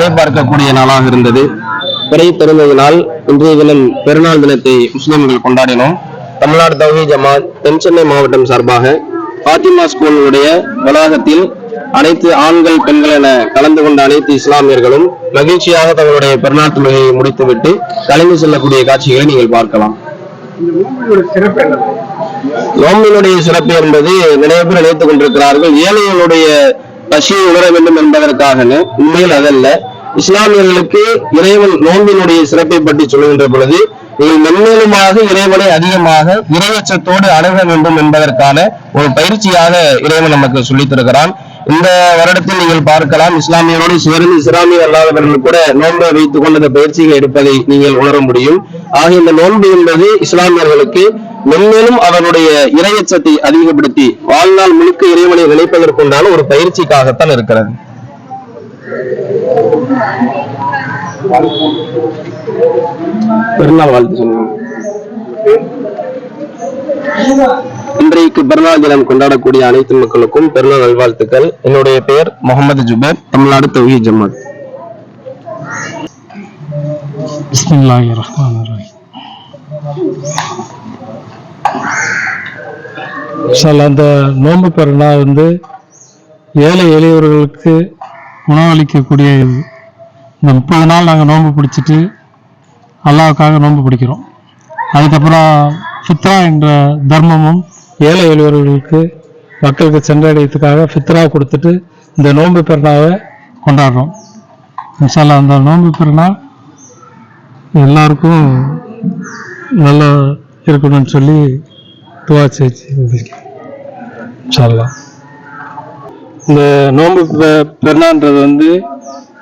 பிறை பார்க்கக்கூடிய நாளாக இருந்தது. பிறை பிறந்தது இன்றைய தினம் பெருநாள் தினத்தை முஸ்லிம்கள் கொண்டாடினோம். தமிழ்நாடு தௌஹி ஜமாத் தென் சென்னை மாவட்டம் சார்பாக பாத்திமா ஸ்கூலுடைய வளாகத்தில் அனைத்து ஆண்கள் பெண்கள் என கலந்து கொண்ட அனைத்து இஸ்லாமியர்களும் மகிழ்ச்சியாக தங்களுடைய பெருநாள் தொழுகையை முடித்துவிட்டு கலந்து செல்லக்கூடிய காட்சிகளை நீங்கள் பார்க்கலாம். நோம்பினுடைய சிறப்பு என்பது நிறைய பேர் நினைத்துக் கொண்டிருக்கிறார்கள். ஏழைகளுடைய பசியை உணர வேண்டும் என்பதற்காக உண்மையில் அதல்ல. இஸ்லாமியர்களுக்கு இறைவன் நோன்பினுடைய சிறப்பை பற்றி சொல்லுகின்ற பொழுது நீங்கள் மென்மேலுமாக இறைவனை அதிகமாக இறையச்சத்தோடு அணுக வேண்டும் என்பதற்கான ஒரு பயிற்சியாக இறைவன் நமக்கு சொல்லித்திருக்கிறான் இந்த வருடத்தில் நீங்கள் பார்க்கலாம் இஸ்லாமியரோடு சேர்ந்து இஸ்லாமிய அல்லாதவர்கள் கூட நோன்பை வைத்துக் கொண்டு இந்த பயிற்சியை எடுப்பதை நீங்கள் உணர முடியும். ஆக இந்த நோன்பு என்பது இஸ்லாமியர்களுக்கு மென்மேலும் அவருடைய இறையச்சத்தை அதிகப்படுத்தி வாழ்நாள் முழுக்க இறைவனை நினைப்பதற்குண்டான ஒரு பயிற்சிக்காகத்தான் இருக்கிறது. பெருநாள் வாழ்த்து சொல்லுங்க. இன்றைக்கு பிறநாள் தினம் கொண்டாடக்கூடிய அனைத்து மக்களுக்கும் பெருநாள் நல்வாழ்த்துக்கள். என்னுடைய பெயர் முகமது ஜுபேர் தமிழ்நாடு தொகுதி ஜமாத். பிஸ்மில்லாஹி ரஹ்மான் ரஹீம். அந்த நோன்பு பெருநாள் வந்து ஏழை எளியவர்களுக்கு உணவளிக்கக்கூடிய இந்த முப்பது நாள் நாங்கள் நோன்பு பிடிச்சிட்டு அல்லாவுக்காக நோன்பு பிடிக்கிறோம். அதுக்கப்புறம் ஃபித்ரா என்ற தர்மமும் ஏழை எளியவர்களுக்கு மக்களுக்கு சென்றடையத்துக்காக ஃபித்ரா கொடுத்துட்டு இந்த நோன்பு பெருநாவை கொண்டாடுறோம். மிசாலா அந்த நோன்பு பெருநாள் எல்லாருக்கும் நல்லா இருக்கணும்னு சொல்லி துவா செய்து சொல்லலாம் இந்த நோன்பு பெ- வந்து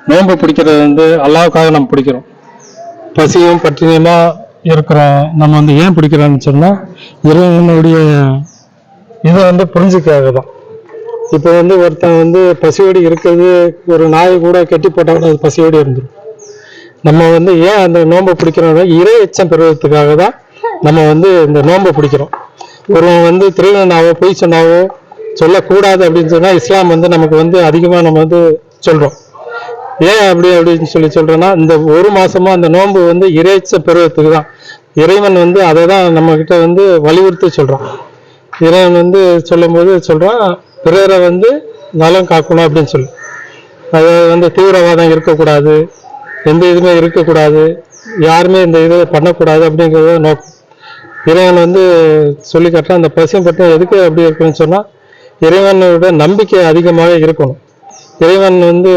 நோன்பு பிடிக்கிறது வந்து அல்லாவுக்காக நம்ம பிடிக்கிறோம். பசியும் பட்டினியுமா இருக்கிறோம் நம்ம வந்து ஏன் பிடிக்கிறோம்னு சொன்னால் இறைவனுடைய இதை வந்து புரிஞ்சுக்காக தான் இப்போ வந்து ஒருத்தன் வந்து பசியோடு இருக்கிறது ஒரு நாய் கூட கெட்டி போட்டால் அது பசியோடு இருந்துடும் நம்ம வந்து ஏன் அந்த நோன்பை பிடிக்கிறோம்னா இறை எச்சம் பெறுவதற்காக தான் நம்ம வந்து இந்த நோன்பை பிடிக்கிறோம். ஒருவன் வந்து திருவிழனாவோ பொய் சொன்னாவோ சொல்லக்கூடாது அப்படின்னு சொன்னால் இஸ்லாம் வந்து நமக்கு வந்து அதிகமாக நம்ம வந்து சொல்கிறோம் ஏன் அப்படி அப்படின்னு சொல்லி சொல்றேன்னா இந்த ஒரு மாசமா அந்த நோன்பு வந்து இறைச்ச பருவத்துக்கு தான். இறைவன் வந்து அதை தான் நம்ம கிட்ட வந்து வலியுறுத்தி சொல்றான். இறைவன் வந்து சொல்லும்போது சொல்றான் பிறரை வந்து நலம் காக்கணும் அப்படின்னு சொல்லி. அது வந்து தீவிரவாதம் இருக்கக்கூடாது எந்த இதுவுமே இருக்கக்கூடாது யாருமே இந்த இதை பண்ணக்கூடாது அப்படிங்கிறத நோக்கம். இறைவன் வந்து சொல்லி காட்டுறான் அந்த பசியம் பட்டம் எதுக்கு அப்படி இருக்குன்னு சொன்னால் இறைவனோட நம்பிக்கை அதிகமாக இருக்கணும். இறைவன் வந்து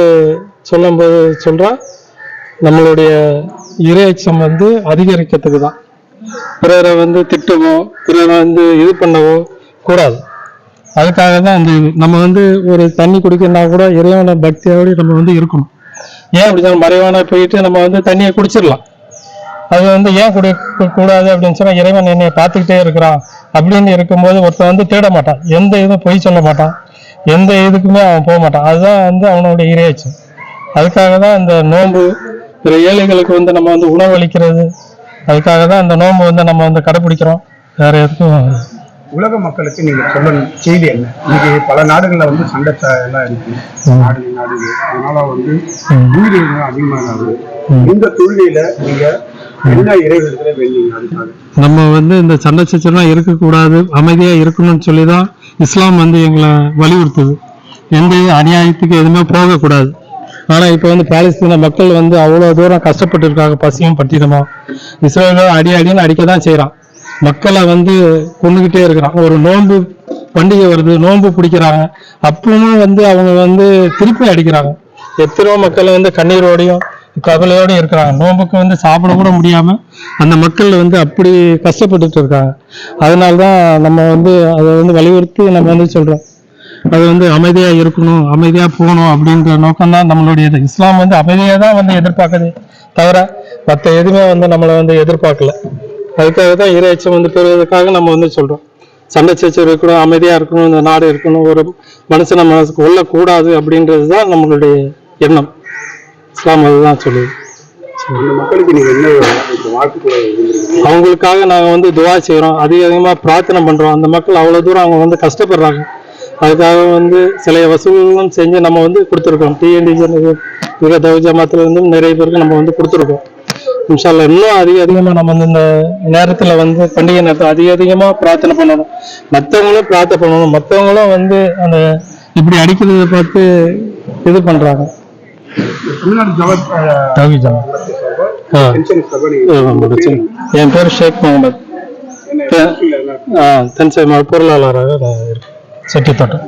சொல்லும்போது சொல்கிறான் நம்மளுடைய இறையச்சம் வந்து அதிகரிக்கிறதுக்கு தான் பிறரை வந்து திட்டவோ பிறரை வந்து இது பண்ணவோ கூடாது. அதுக்காக தான் அந்த நம்ம வந்து ஒரு தண்ணி குடிக்கணும்னா கூட இறைவன பக்தியோடய நம்ம வந்து இருக்கணும். ஏன் அப்படி மறைவான போயிட்டு நம்ம வந்து தண்ணியை குடிச்சிடலாம். அது வந்து ஏன் குடி கூடாது அப்படின்னு சொன்னால் இறைவன் என்னை பார்த்துக்கிட்டே இருக்கிறான் அப்படின்னு இருக்கும்போது ஒருத்தன் வந்து தேட மாட்டான். எந்த இதுவும் பொய் சொல்ல மாட்டான். எந்த இதுக்குமே அவன் போக மாட்டான். அதுதான் வந்து அவனுடைய இறையச்சம் அதுக்காக தான் இந்த நோன்பு பிற ஏழைகளுக்கு வந்து நம்ம வந்து உணவளிக்கிறது அதுக்காக தான் இந்த நோன்பு வந்து நம்ம வந்து கடைப்பிடிக்கிறோம். வேற எதுக்கும் உலக மக்களுக்கு நீங்க சொல்லணும். செய்தி என்ன? இன்னைக்கு பல நாடுகள்ல வந்து சண்டை எல்லாம் இருக்கு. நாடு நாடுகள் அதனால வந்து. உயிரிழப்பு அதிகமாகாது இந்த சூழ்நிலையில நீங்க நம்ம வந்து இந்த சண்டை சச்சரவுலாம் இருக்கக்கூடாது. அமைதியா இருக்கணும்னு சொல்லி தான் இஸ்லாம் வந்து எங்களை வலியுறுத்துது. எந்த அநியாயத்துக்கு எதுவுமே போகக்கூடாது. ஆனால் இப்போ வந்து பாலஸ்தீன மக்கள் வந்து அவ்வளோ தூரம் கஷ்டப்பட்டு இருக்காங்க பசியும் பட்டினமா இஸ்ரேலோ அடி அடின்னு அடிக்க தான் செய்கிறான் மக்களை வந்து கொண்டுகிட்டே இருக்கிறான். ஒரு நோன்பு பண்டிகை வருது நோன்பு பிடிக்கிறாங்க. அப்பவும் வந்து அவங்க வந்து திருப்பி அடிக்கிறாங்க. எத்தனையோ மக்கள் வந்து கண்ணீரோடையும் கவலையோடையும் இருக்கிறாங்க. நோன்புக்கு வந்து சாப்பிட கூட முடியாம அந்த மக்கள் வந்து அப்படி கஷ்டப்பட்டுட்டு இருக்காங்க. அதனால தான் நம்ம வந்து அதை வந்து வலியுறுத்தி நம்ம வந்து சொல்றோம். அது வந்து அமைதியா இருக்கணும் அமைதியா போகணும் அப்படின்ற நோக்கம் தான் நம்மளுடைய இது. இஸ்லாம் வந்து அமைதியா தான் வந்து எதிர்பார்க்குது தவிர மற்ற எதுவுமே வந்து நம்மளை வந்து எதிர்பார்க்கல. அதுக்காக தான் இறைச்சம் வந்து பெறுவதற்காக நம்ம வந்து சொல்றோம். சண்டை சச்சரவு இருக்கணும் அமைதியா இருக்கணும் இந்த நாடு இருக்கணும் ஒரு மனுஷனை மனசுக்கு கொல்லக்கூடாது அப்படின்றது தான் நம்மளுடைய எண்ணம். இஸ்லாம் அதுதான் சொல்லுது. அவங்களுக்காக நாங்கள் வந்து துவா செய்கிறோம் அதிகமாக பிரார்த்தனை பண்ணுறோம் அந்த மக்கள் அவ்வளோ தூரம் அவங்க வந்து கஷ்டப்படுறாங்க. அதுக்காக வந்து சில வசூலும் செஞ்சு நம்ம வந்து கொடுத்துருக்கோம். டிஎன்டிஜன் மிக தவி ஜமாத்துல இருந்தும் நிறைய பேருக்கு நம்ம வந்து கொடுத்துருக்கோம். இன்ஷால்லா இன்னும் அதிக அதிகமாக நம்ம வந்து இந்த நேரத்தில் வந்து பண்டிகை நேரத்தில் அதிக அதிகமாக பிரார்த்தனை பண்ணணும். மற்றவங்களும் பிரார்த்தனை பண்ணணும். மற்றவங்களும் வந்து அந்த இப்படி அடிக்கிறத பார்த்து இது பண்ணுறாங்க. என் பேர் ஷேக் முகமது. தென்சை பொருளாளராக நான் இருக்கேன். செட்டி தோட்டம்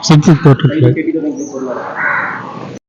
செட்டி